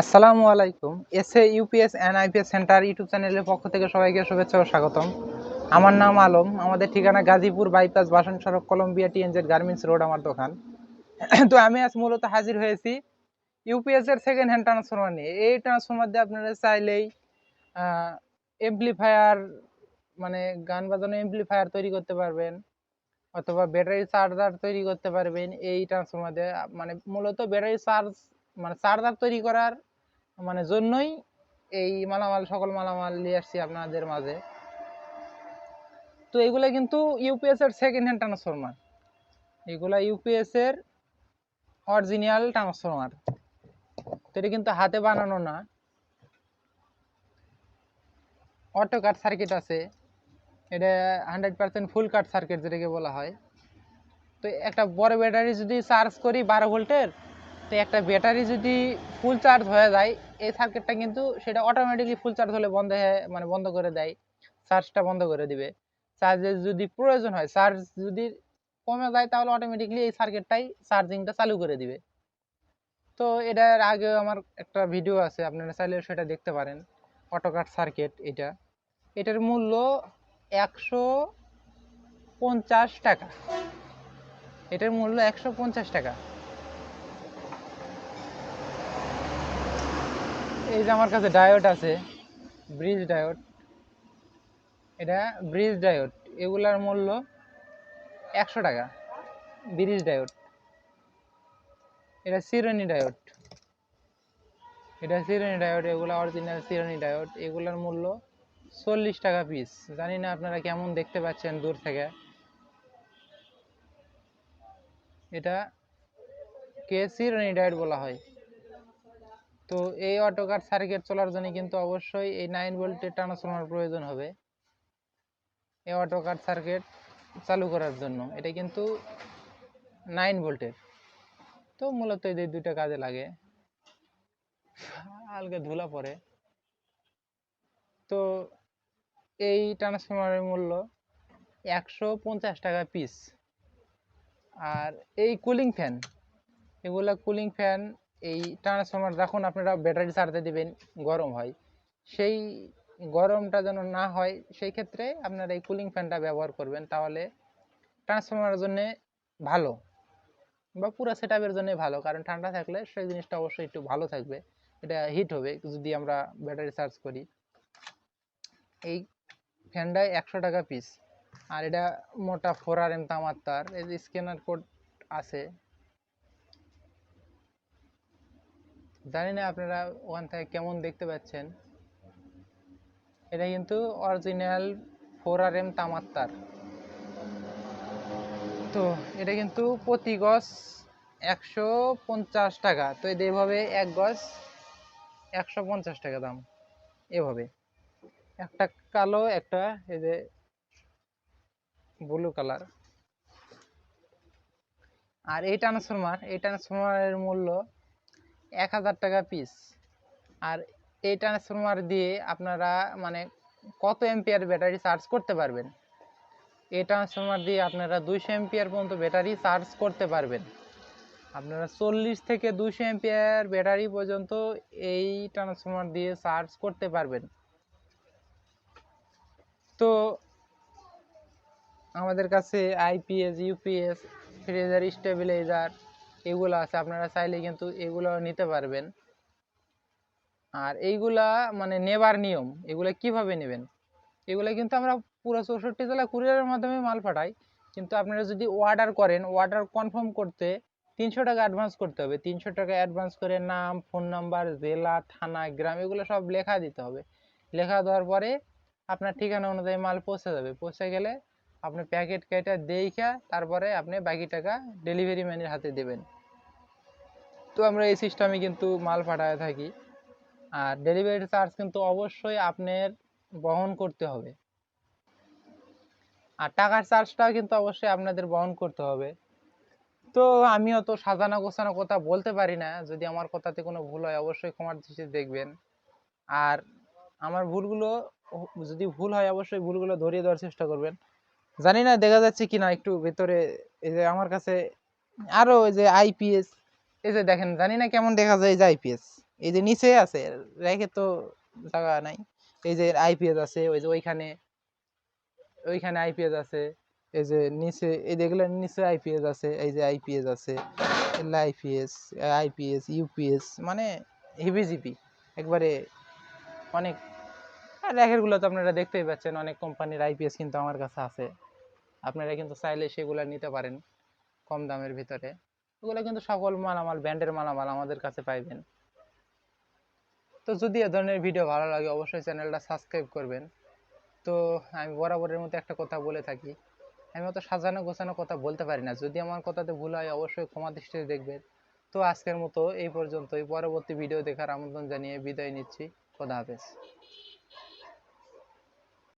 আসসালামু আলাইকুম। S A UPS and IPS centre YouTube চ্যানেলের পক্ষ থেকে সবাইকে শুভেচ্ছা ও স্বাগতম। আমার নাম আলম। আমাদের ঠিকানা গাজীপুর বাইপাস বাসন সড়ক, কলম্বিয়া টিএনজেড গার্মেন্টস রোড আমার দোকান। তো আমি আজ মূলত হাজির হয়েছি ইউপিএস এর সেকেন্ড হ্যান্ড ট্রান্সফরমার নিয়ে। এই ট্রান্সফরমার দিয়ে আপনারা চাইলেই এমপ্লিফায়ার মানে গান বাজানো এমপ্লিফায়ার তৈরি করতে পারবেন, অথবা ব্যাটারি চার্জার তৈরি করতে পারবেন। এই ট্রান্সফরমার দিয়ে মানে মূলত ব্যাটারি চার্জ মানে চার্জার তৈরি করার মানে জন্যই এই মালামাল, সকল মালামাল নিয়ে আসছি আপনাদের মাঝে। তো এগুলা কিন্তু ইউপিএস এর সেকেন্ড হ্যান্ড ট্রান্সফরমার এগুলা ইউপিএস এর অরিজিনাল ট্রান্সফরমার তো এটা কিন্তু হাতে বানানো না। অটো কাট সার্কিট আছে। এটা hundred percent full cut circuit যেটাকে বলা হয়। তো একটা বড় ব্যাটারি যদি চার্জ করি বারো ভোল্টের তো একটা ব্যাটারি যদি ফুল চার্জ হয়ে যায় এই সার্কিটটা কিন্তু সেটা অটোমেটিকলি ফুল চার্জ হলে বন্ধ হয়ে মানে বন্ধ করে দেয়। চার্জটা বন্ধ করে দিবে। চার্জের যদি প্রয়োজন হয় চার্জ যদি কমে যায়, তাহলে অটোমেটিকলি এই সার্কিটটাই চার্জিংটা চালু করে দিবে। তো এটার আগে আমার একটা ভিডিও আছে, আপনারা চাইলে সেটা দেখতে পারেন। অটোকাট সার্কিট এটা। এটার মূল্য একশো পঞ্চাশ টাকা। এটার মূল্য একশো পঞ্চাশ টাকা। এই যে আমার কাছে ডায়োড আছে ব্রিজ ডায়োড এটা ব্রিজ ডায়োড এগুলার মূল্য একশো টাকা। ব্রিজ ডায়োড এটা সিরোনি ডায়োড এটা সিরোনি ডায়োড এগুলো অরিজিনাল সিরোনি ডায়োড এগুলার মূল্য চল্লিশ টাকা পিস জানি না আপনারা কেমন দেখতে পাচ্ছেন দূর থেকে। এটা কে সিরোনি ডায়োড বলা হয়? তো এই অটোকার সার্কিট চলার জন্য কিন্তু অবশ্যই এই নাইন ভোল্টের ট্রান্সফরমার প্রয়োজন হবে। এই অটোকার সার্কিট চালু করার জন্য। এটা কিন্তু নাইন ভোল্টের তো মূলত এই দুইটা কাজে লাগে। হালকা ধুলা পরে। তো এই ট্রান্সফরমারের মূল্য একশো পঞ্চাশ টাকা পিস আর এই কুলিং ফ্যান এগুলা কুলিং ফ্যান এই ট্রান্সফরমার যখন আপনারা ব্যাটারি চার্জে দিবেন, গরম হয়, সেই গরমটা যেন না হয়, সেই ক্ষেত্রে আপনারা এই কুলিং ফ্যানটা ব্যবহার করবেন, তাহলে ট্রান্সফরমারের জন্য ভালো বা পুরো সেট আপের জন্য ভালো, কারণ ঠান্ডা থাকলে সেই জিনিসটা অবশ্যই একটু ভালো থাকবে, এটা হিট হবে, যদি আমরা ব্যাটারি চার্জ করি। এই ফ্যানটায় একশো টাকা পিস আর এটা মোটা ফোর আর এম তার এই যে স্ক্যানার কোড আছে জানি না আপনারা ওখান থেকে কেমন দেখতে পাচ্ছেন। এটা কিন্তু অরিজিনাল ফোর আর এম তামার তার তো এটা কিন্তু প্রতি গজ একশো পঞ্চাশ টাকা। তো এটা এভাবে এক গজ একশো পঞ্চাশ টাকা দাম, এভাবে। একটা কালো, একটা এই যে ব্লু কালার আর এই ট্রান্সফরমার এই ট্রান্সফরমারের মূল্য এক হাজার টাকা পিস আর এই ট্রান্সফরমার দিয়ে আপনারা মানে কত এম্পিয়ার ব্যাটারি চার্জ করতে পারবেন? এই ট্রান্সফরমার দিয়ে আপনারা দুইশো এম্পিয়ার পর্যন্ত ব্যাটারি চার্জ করতে পারবেন। আপনারা চল্লিশ থেকে দুইশো এম্পিয়ার ব্যাটারি পর্যন্ত এই ট্রান্সফরমার দিয়ে চার্জ করতে পারবেন। তো আমাদের কাছে আইপিএস ইউপিএস ফ্রেজার স্টেবিলাইজার এগুলো আছে, আপনারা চাইলে কিন্তু এগুলো নিতে পারবেন। আর এইগুলা মানে নেবার নিয়ম, এগুলা কীভাবে নেবেন? এগুলো কিন্তু আমরা পুরো চৌষট্টি জেলা কুরিয়ারের মাধ্যমে মাল পাঠাই, কিন্তু আপনারা যদি অর্ডার করেন অর্ডার কনফার্ম করতে তিনশো টাকা অ্যাডভান্স করতে হবে। তিনশো টাকা অ্যাডভান্স করে নাম ফোন নাম্বার জেলা, থানা, গ্রাম, এগুলো সব লেখা দিতে হবে। লেখা দেওয়ার পরে আপনার ঠিকানা অনুযায়ী মাল পৌঁছে যাবে। পৌঁছে গেলে আপনি প্যাকেট কেটে দেখা তারপরে আপনি বাকি টাকা ডেলিভারি ম্যানের হাতে দেবেন। তো আমরা এই সিস্টেমে কিন্তু মাল পাঠায় থাকি। আর ডেলিভারি চার্জ কিন্তু অবশ্যই আপনার বহন করতে হবে। আর টাকার চার্জটাও কিন্তু অবশ্যই আপনাদের বহন করতে হবে। তো আমি অত সাজানো গোছানো কথা বলতে পারি না। যদি আমার কথাতে কোনো ভুল হয়, অবশ্যই ক্ষমার দৃষ্টিতে দেখবেন। আর আমার ভুলগুলো যদি ভুল হয়, অবশ্যই ভুলগুলো ধরিয়ে দেওয়ার চেষ্টা করবেন। জানি না, দেখা যাচ্ছে কিনা একটু ভেতরে, এই যে আমার কাছে আরও ওই যে আইপিএস এই যে দেখেন, জানি না কেমন দেখা যায় এই যে আইপিএস এই যে নিচে আছে, রেখে তো জায়গা নাই। এই যে আইপিএস আছে, ওই যে ওইখানে ওইখানে আইপিএস আছে। এই যে নিচে, এই যেগুলো নিচে আইপিএস আছে, এই যে আইপিএস আছে আইপিএস আইপিএস ইউপিএস মানে হিবিজিপি একবারে অনেক র্যাকেরগুলো তো আপনারা দেখতেই পাচ্ছেন, অনেক কোম্পানির আইপিএস কিন্তু আমার কাছে আছে। আপনারা কিন্তু চাইলে সেগুলো নিতে পারেন, কম দামের ভিতরে। ওগুলো কিন্তু সকল মালামাল, ব্র্যান্ডের মালামাল আমাদের কাছে পাইবেন। তো যদি এ ধরনের ভিডিও ভালো লাগে, অবশ্যই চ্যানেলটা সাবস্ক্রাইব করবেন। তো আমি বরাবরের মতো একটা কথা বলে থাকি। আমি অত সাজানো গোছানো কথা বলতে পারি না। যদি আমার কথাতে ভুল হয়, অবশ্যই ক্ষমা দৃষ্টিতে দেখবেন। তো আজকের মতো এই পর্যন্তই। পরবর্তী ভিডিও দেখার আমন্ত্রণ জানিয়ে বিদায় নিচ্ছি। খোদা হাফেজ।